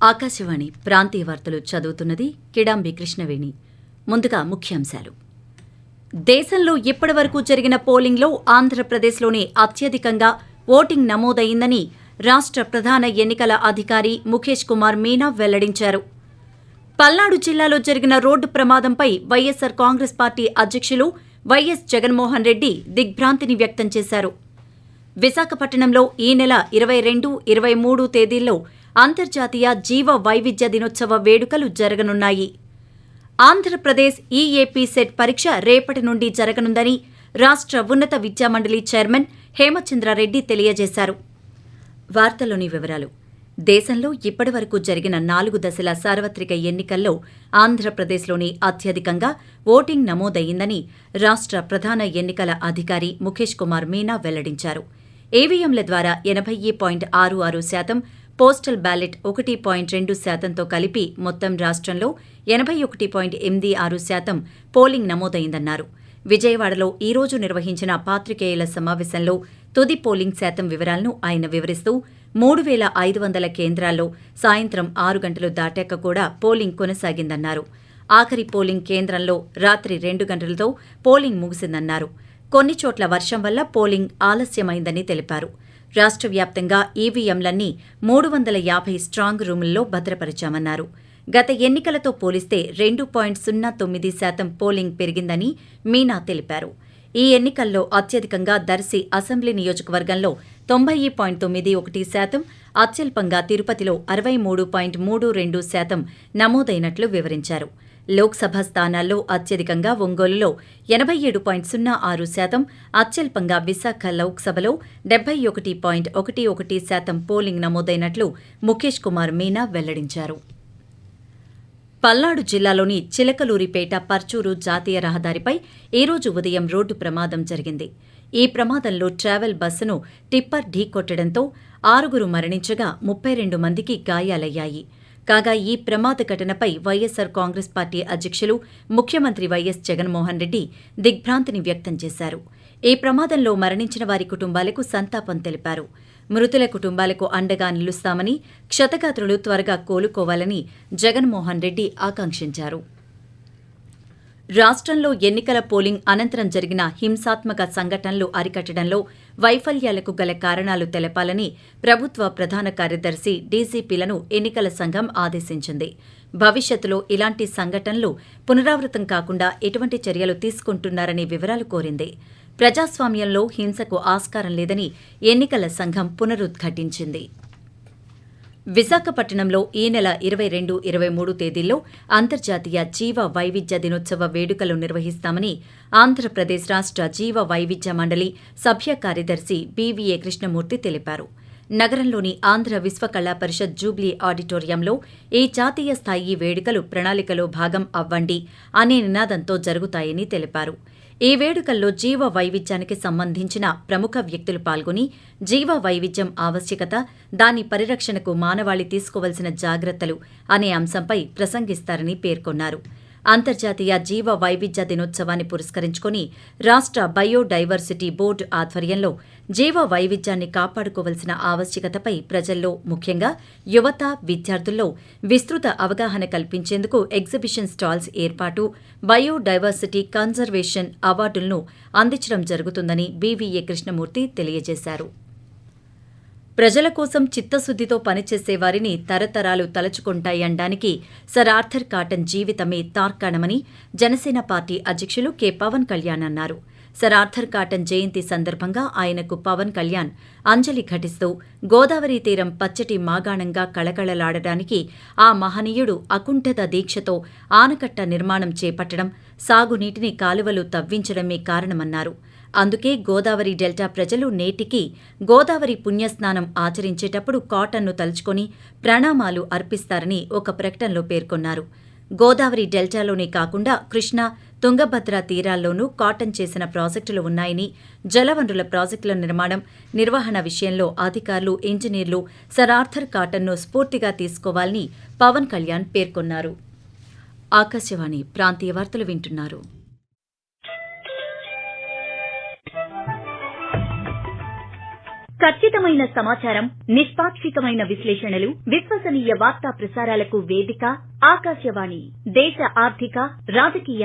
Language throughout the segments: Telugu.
ఆకాశవాణి ప్రాంతీయ వార్తలు చదువుతున్నది కిడాంబి కృష్ణవేణి. ముందుగా ముఖ్యాంశాలు. దేశంలో ఇప్పటివరకు జరిగిన పోలింగ్లో ఆంధ్రప్రదేశ్లోనే అత్యధికంగా ఓటింగ్ నమోదైందని రాష్ట్ర ప్రధాన ఎన్నికల అధికారి ముఖేష్ కుమార్ మీనా వెల్లడించారు. పల్నాడు జిల్లాలో జరిగిన రోడ్డు ప్రమాదంపై వైఎస్సార్ కాంగ్రెస్ పార్టీ అధ్యక్షులు వైఎస్ జగన్మోహన్ రెడ్డి దిగ్భ్రాంతిని వ్యక్తం చేశారు. విశాఖపట్నంలో ఈ నెల ఇరవై రెండు ఇరవై మూడు తేదీల్లో అంతర్జాతీయ జీవ వైవిధ్య దినోత్సవ వేడుకలు జరగనున్నాయి. ఆంధ్రప్రదేశ్ ఈఏపీ సెట్ పరీక్ష రేపటి నుండి జరగనుందని రాష్ట్ర ఉన్నత విద్యామండలి చైర్మన్ హేమచంద్రారెడ్డి తెలియజేశారు. వార్తలోని వివరాలు. దేశంలో ఇప్పటివరకు జరిగిన నాలుగు దశల సార్వత్రిక ఎన్నికల్లో ఆంధ్రప్రదేశ్లోని అత్యధికంగా ఓటింగ్ నమోదయ్యిందని రాష్ట్ర ప్రధాన ఎన్నికల అధికారి ముఖేష్ కుమార్ మీనా వెల్లడించారు. ఈవీఎంల ద్వారా ఎనభై పాయింట్ ఆరు ఆరు శాతం పోస్టల్ బ్యాలెట్ ఒకటి పాయింట్ రెండు శాతంతో కలిపి మొత్తం రాష్ట్రంలో ఎనభై ఒకటి పాయింట్ ఎనిమిది ఆరు శాతం పోలింగ్ నమోదైందన్నారు. విజయవాడలో ఈ రోజు నిర్వహించిన పాత్రికేయుల సమావేశంలో తుది పోలింగ్ శాతం వివరాలను ఆయన వివరిస్తూ మూడు వేల ఐదు వందల కేంద్రాల్లో సాయంత్రం ఆరు గంటలు దాటాక కూడా పోలింగ్ కొనసాగిందన్నారు. ఆఖరి పోలింగ్ కేంద్రంలో రాత్రి రెండు గంటలతో పోలింగ్ ముగిసిందన్నారు. కొన్ని చోట్ల వర్షం వల్ల పోలింగ్ ఆలస్యమైందని తెలిపారు. రాష్ట్ర వ్యాప్తంగా ఈవీఎంలన్నీ మూడు వందల యాభై స్ట్రాంగ్ రూముల్లో భద్రపరిచామన్నారు. గత ఎన్నికలతో పోలిస్తే రెండు పాయింట్ సున్నా తొమ్మిది శాతం పోలింగ్ పెరిగిందని మీనా తెలిపారు. ఈ ఎన్నికల్లో అత్యధికంగా దర్శి అసెంబ్లీ నియోజకవర్గంలో తొంభై పాయింట్ తొమ్మిది ఒకటి శాతం అత్యల్పంగా తిరుపతిలో అరవై మూడు పాయింట్ మూడు రెండు శాతం నమోదైనట్లు వివరించారు. లోక్సభ స్థానాల్లో అత్యధికంగా ఒంగోలులో ఎనభై ఏడు పాయింట్ సున్నా ఆరు శాతం అత్యల్పంగా విశాఖ లోక్సభలో డెబ్బై ఒకటి పాయింట్ ఒకటి ఒకటి శాతం పోలింగ్ నమోదైనట్లు ముఖేష్ కుమార్ మీనా వెల్లడించారు. పల్నాడు జిల్లాలోని చిలకలూరిపేట పర్చూరు జాతీయ రహదారిపై ఈ రోజు ఉదయం రోడ్డు ప్రమాదం జరిగింది. ఈ ప్రమాదంలో ట్రావెల్ బస్సును టిప్పర్ ఢీకొట్టడంతో ఆరుగురు మరణించగా ముప్పై రెండు మందికి గాయాలయ్యాయి. కాగా ఈ ప్రమాద ఘటనపై వైఎస్సార్ కాంగ్రెస్ పార్టీ అధ్యక్షులు ముఖ్యమంత్రి వైఎస్ జగన్మోహన్ రెడ్డి దిగ్భ్రాంతిని వ్యక్తం చేశారు. ఈ ప్రమాదంలో మరణించిన వారి కుటుంబాలకు సంతాపం తెలిపారు. మృతుల కుటుంబాలకు అండగా నిలుస్తామని క్షతగాత్రులు త్వరగా కోలుకోవాలని జగన్మోహన్ రెడ్డి ఆకాంక్షించారు. రాష్ట్రంలో ఎన్నికల పోలింగ్ అనంతరం జరిగిన హింసాత్మక సంఘటనలు అరికట్టడంలో వైఫల్యాలకు గల కారణాలు తెలపాలని ప్రభుత్వ ప్రధాన కార్యదర్శి డీజీపీలను ఎన్నికల సంఘం ఆదేశించింది. భవిష్యత్తులో ఇలాంటి సంఘటనలు పునరావృతం కాకుండా ఎటువంటి చర్యలు తీసుకుంటున్నారనే వివరాలు కోరింది. ప్రజాస్వామ్యంలో హింసకు ఆస్కారం లేదని ఎన్నికల సంఘం పునరుద్ఘాటించింది. విశాఖపట్నంలో ఈ నెల ఇరవై రెండు ఇరవై మూడు తేదీల్లో అంతర్జాతీయ జీవ వైవిధ్య దినోత్సవ వేడుకలు నిర్వహిస్తామని ఆంధ్రప్రదేశ్ రాష్ట్ర జీవ వైవిధ్య మండలి సభ్య కార్యదర్శి బీవీఏ కృష్ణమూర్తి తెలిపారు. నగరంలోని ఆంధ్ర విశ్వకళా పరిషత్ జూబ్లీ ఆడిటోరియంలో ఈ జాతీయ స్థాయి వేడుకలు ప్రణాళికలో భాగం అవ్వండి అనే నినాదంతో జరుగుతాయని తెలిపారు. ఈ వేడుకల్లో జీవ వైవిధ్యానికి సంబంధించిన ప్రముఖ వ్యక్తులు పాల్గొని జీవ వైవిధ్యం ఆవశ్యకత దాని పరిరక్షణకు మానవాళి తీసుకోవలసిన జాగ్రత్తలు అనే అంశంపై ప్రసంగిస్తారని పేర్కొన్నారు. అంతర్జాతీయ జీవ వైవిధ్య దినోత్సవాన్ని పురస్కరించుకుని రాష్ట్ర బయోడైవర్సిటీ బోర్డు ఆధ్వర్యంలో జీవ వైవిధ్యాన్ని కాపాడుకోవలసిన ఆవశ్యకతపై ప్రజల్లో ముఖ్యంగా యువత విద్యార్థుల్లో విస్తృత అవగాహన కల్పించేందుకు ఎగ్జిబిషన్ స్టాల్స్ ఏర్పాటు బయోడైవర్సిటీ కన్జర్వేషన్ అవార్డులను అందించడం జరుగుతుందని బీవీఏ కృష్ణమూర్తి తెలియజేశారు. ప్రజల కోసం చిత్తశుద్దితో పనిచేసే వారిని తరతరాలు తలచుకుంటాయనడానికి సర్ ఆర్థర్ కాటన్ జీవితమే తార్కాణమని జనసేన పార్టీ అధ్యక్షులు కె పవన్ కళ్యాణ్ అన్నారు. సర్ ఆర్థర్ కాటన్ జయంతి సందర్భంగా ఆయనకు పవన్ కళ్యాణ్ అంజలి ఘటిస్తూ గోదావరి తీరం పచ్చటి మాగాణంగా కళకళలాడడానికి ఆ మహనీయుడు అకుంఠత దీక్షతో ఆనకట్ట నిర్మాణం చేపట్టడం సాగునీటిని కాలువలు తవ్వించడమే కారణమన్నారు. అందుకే గోదావరి డెల్టా ప్రజలు నేటికి గోదావరి పుణ్యస్నానం ఆచరించేటప్పుడు కాటన్ను తలుచుకొని ప్రణామాలు అర్పిస్తారని ఒక ప్రకటనలో పేర్కొన్నారు. గోదావరి డెల్టాలోనే కాకుండా కృష్ణా తుంగభద్ర తీరాల్లోనూ కాటన్ చేసిన ప్రాజెక్టులు ఉన్నాయని జలవనరుల ప్రాజెక్టుల నిర్మాణం నిర్వహణ విషయంలో అధికారులు ఇంజనీర్లు సర్ ఆర్థర్ కాటన్ను స్ఫూర్తిగా తీసుకోవాలని పవన్ కళ్యాణ్ పేర్కొన్నారు. ఆకాశవాణి ప్రాంతీయ వార్తలు వింటున్నారు. ఖచ్చితమైన సమాచారం నిష్పాక్షికమైన విశ్లేషణలు విశ్వసనీయ వార్తా ప్రసారాలకు వేదిక ఆకాశవాణి దేశ ఆర్థిక రాజకీయ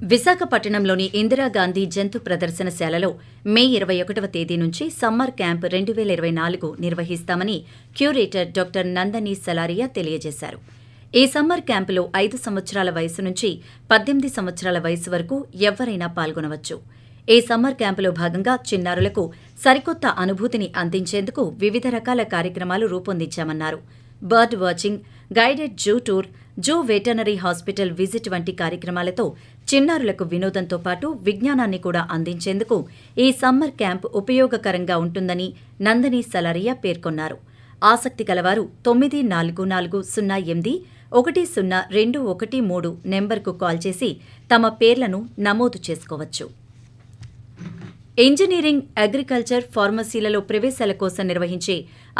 విశాఖపట్నంలోని ఇందిరాగాంధీ జంతు ప్రదర్శనశాలలో మే ఇరవై ఒకటవ తేదీ నుంచి సమ్మర్ క్యాంప్ రెండు వేల ఇరవై నాలుగు నిర్వహిస్తామని క్యూరేటర్ డాక్టర్ నందని సలారియా తెలియజేశారు. ఈ సమ్మర్ క్యాంపులో ఐదు సంవత్సరాల వయసు నుంచి పద్దెనిమిది సంవత్సరాల వయసు వరకు ఎవరైనా పాల్గొనవచ్చు. ఈ సమ్మర్ క్యాంపులో భాగంగా చిన్నారులకు సరికొత్త అనుభూతిని అందించేందుకు వివిధ రకాల కార్యక్రమాలు రూపొందించామన్నారు. Bird watching guided zoo tour zoo veterinary hospital visit వంటి కార్యక్రమాలతో చిన్నారులకు వినోదంతో పాటు విజ్ఞానాన్ని కూడా అందించేందుకు ఈ సమ్మర్ క్యాంప్ ఉపయోగకరంగా ఉంటుందని నందని సలారియా పేర్కొన్నారు. ఆసక్తి గలవారు తొమ్మిది నాలుగు నాలుగు సున్నా ఎనిమిది ఒకటి సున్నా రెండు ఒకటి మూడు నెంబర్కు కాల్ చేసి తమ పేర్లను నమోదు చేసుకోవచ్చు. ఇంజనీరింగ్ అగ్రికల్చర్ ఫార్మసీలలో ప్రవేశాల కోసం నిర్వహించే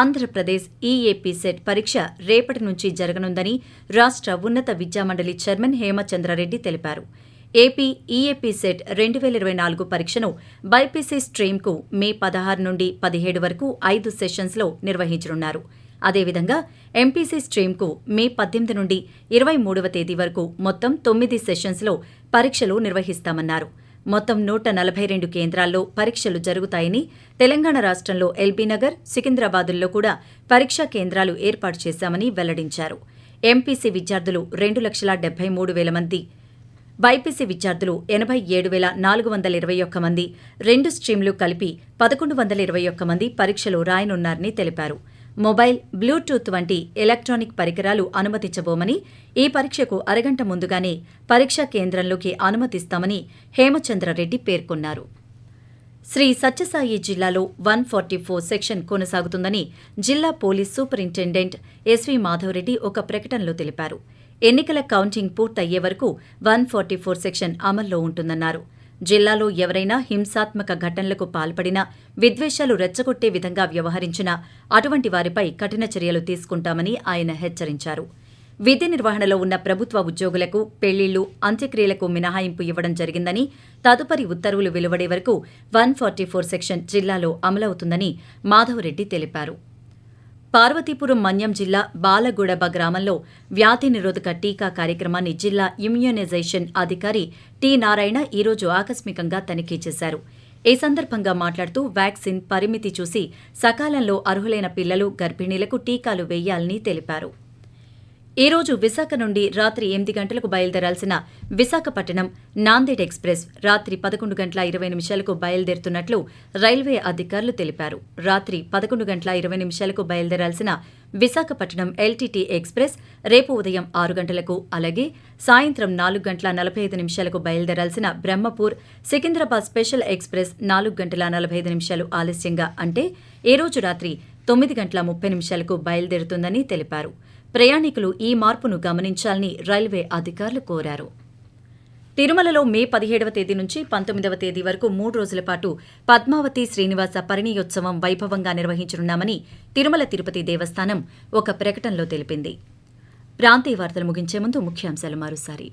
ఆంధ్రప్రదేశ్ ఈఏపీ సెట్ పరీక్ష రేపటి నుంచి జరగనుందని రాష్ట్ర ఉన్నత విద్యామండలి చైర్మన్ హేమచంద్రారెడ్డి తెలిపారు. ఏపీ ఈఏపీ సెట్ రెండు వేల ఇరవై నాలుగు పరీక్షను బైపీసీ స్ట్రీమ్కు మే పదహారు నుండి పదిహేడు వరకు ఐదు సెషన్స్లో నిర్వహించనున్నారు. అదేవిధంగా ఎంపీసీ స్ట్రీమ్కు మే పద్దెనిమిది నుండి ఇరవై మూడవ తేదీ వరకు మొత్తం తొమ్మిది సెషన్స్లో పరీక్షలు నిర్వహిస్తామన్నారు. మొత్తం నూట నలభై రెండు కేంద్రాల్లో పరీక్షలు జరుగుతాయని తెలంగాణ రాష్ట్రంలో ఎల్బీనగర్ సికింద్రాబాదుల్లో కూడా పరీక్షా కేంద్రాలు ఏర్పాటు చేశామని వెల్లడించారు. ఎంపీసీ విద్యార్థులు రెండు లక్షల డెబ్బై మూడు వేల మంది బైపీసీ విద్యార్థులు ఎనభై ఏడు వేల నాలుగు వందల ఇరవై ఒక్క మంది రెండు స్ట్రీమ్లు కలిపి పదకొండు వందల ఇరవై ఒక్క మంది పరీక్షలు రాయనున్నారని తెలిపారు. మొబైల్ బ్లూటూత్ వంటి ఎలక్ట్రానిక్ పరికరాలు అనుమతించబోమని ఈ పరీక్షకు అరగంట ముందుగానే పరీక్షా కేంద్రంలోకి అనుమతిస్తామని హేమచంద్రరెడ్డి పేర్కొన్నారు. శ్రీ సత్యసాయి జిల్లాలో వన్ ఫార్టీ ఫోర్ సెక్షన్ కొనసాగుతుందని జిల్లా పోలీస్ సూపరింటెండెంట్ ఎస్వి మాధవరెడ్డి ఒక ప్రకటనలో తెలిపారు. ఎన్నికల కౌంటింగ్ పూర్తయ్యే వరకు వన్ ఫార్టీ ఫోర్ సెక్షన్ అమల్లో ఉంటుందన్నారు. జిల్లాలో ఎవరైనా హింసాత్మక ఘటనలకు పాల్పడినా విద్వేషాలు రెచ్చగొట్టే విధంగా వ్యవహరించినా అటువంటి వారిపై కఠిన చర్యలు తీసుకుంటామని ఆయన హెచ్చరించారు. విధి నిర్వహణలో ఉన్న ప్రభుత్వ ఉద్యోగులకు పెళ్ళిళ్ళు అంత్యక్రియలకు మినహాయింపు ఇవ్వడం జరిగిందని తదుపరి ఉత్తర్వులు వెలువడే వరకు వన్ ఫార్టీ ఫోర్ సెక్షన్ జిల్లాలో అమలవుతుందని మాధవరెడ్డి తెలిపారు. పార్వతీపురం మన్యం జిల్లా బాలగూడబ గ్రామంలో వ్యాధి నిరోధక టీకా కార్యక్రమాన్ని జిల్లా ఇమ్యూనైజేషన్ అధికారి టి నారాయణ ఈరోజు ఆకస్మికంగా తనిఖీ చేశారు. ఈ సందర్భంగా మాట్లాడుతూ వ్యాక్సిన్ పరిమితి చూసి సకాలంలో అర్హులైన పిల్లలు గర్భిణీలకు టీకాలు వేయాలని తెలిపారు. ఈ రోజు విశాఖ నుండి రాత్రి ఎనిమిది గంటలకు బయలుదేరాల్సిన విశాఖపట్నం నాందేడ్ ఎక్స్ప్రెస్ రాత్రి పదకొండు గంటల ఇరవై నిమిషాలకు బయలుదేరుతున్నట్లు రైల్వే అధికారులు తెలిపారు. రాత్రి పదకొండు గంటల ఇరవై నిమిషాలకు బయలుదేరాల్సిన విశాఖపట్నం ఎల్టీటీ ఎక్స్ప్రెస్ రేపు ఉదయం ఆరు గంటలకు అలాగే సాయంత్రం నాలుగు గంటల నలభై ఐదు నిమిషాలకు బయలుదేరాల్సిన బ్రహ్మపూర్ సికింద్రాబాద్ స్పెషల్ ఎక్స్ప్రెస్ నాలుగు గంటల నలభై ఐదు నిమిషాలు ఆలస్యంగా అంటే ఈ రోజు రాత్రి తొమ్మిది గంటల ముప్పై నిమిషాలకు బయలుదేరుతుందని తెలిపారు. ప్రయాణికులు ఈ మార్పును గమనించాలని రైల్వే అధికారులు కోరారు. తిరుమలలో మే పదిహేడవ తేదీ నుంచి పంతొమ్మిదవ తేదీ వరకు మూడు రోజుల పాటు పద్మావతి శ్రీనివాస పరిణయోత్సవం వైభవంగా నిర్వహించనున్నామని తిరుమల తిరుపతి దేవస్థానం ఒక ప్రకటనలో తెలిపింది. ప్రాంతీయ వార్తలు ముగించే ముందు ముఖ్యాంశాలు మరోసారి.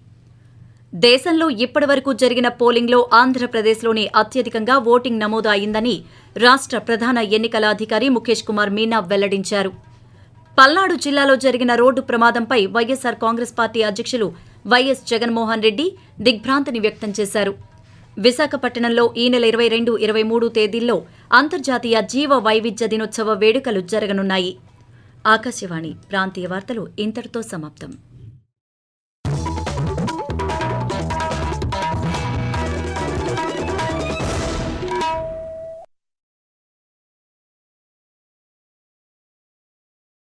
దేశంలో ఇప్పటివరకు జరిగిన పోలింగ్లో ఆంధ్రప్రదేశ్లోనే అత్యధికంగా ఓటింగ్ నమోదు అయిందని రాష్ట్ర ప్రధాన ఎన్నికల అధికారి ముఖేష్ కుమార్ మీనా వెల్లడించారు. పల్నాడు జిల్లాలో జరిగిన రోడ్డు ప్రమాదంపై వైఎస్సార్ కాంగ్రెస్ పార్టీ అధ్యక్షులు వైఎస్ జగన్మోహన్ రెడ్డి దిగ్భ్రాంతిని వ్యక్తం చేశారు. విశాఖపట్నంలో ఈ నెల ఇరవై రెండు ఇరవై మూడు తేదీల్లో అంతర్జాతీయ జీవ వైవిధ్య దినోత్సవ వేడుకలు జరగనున్నాయి. ఆకాశవాణి ప్రాంతీయ వార్తలు ఇంతటితో సమాప్తం.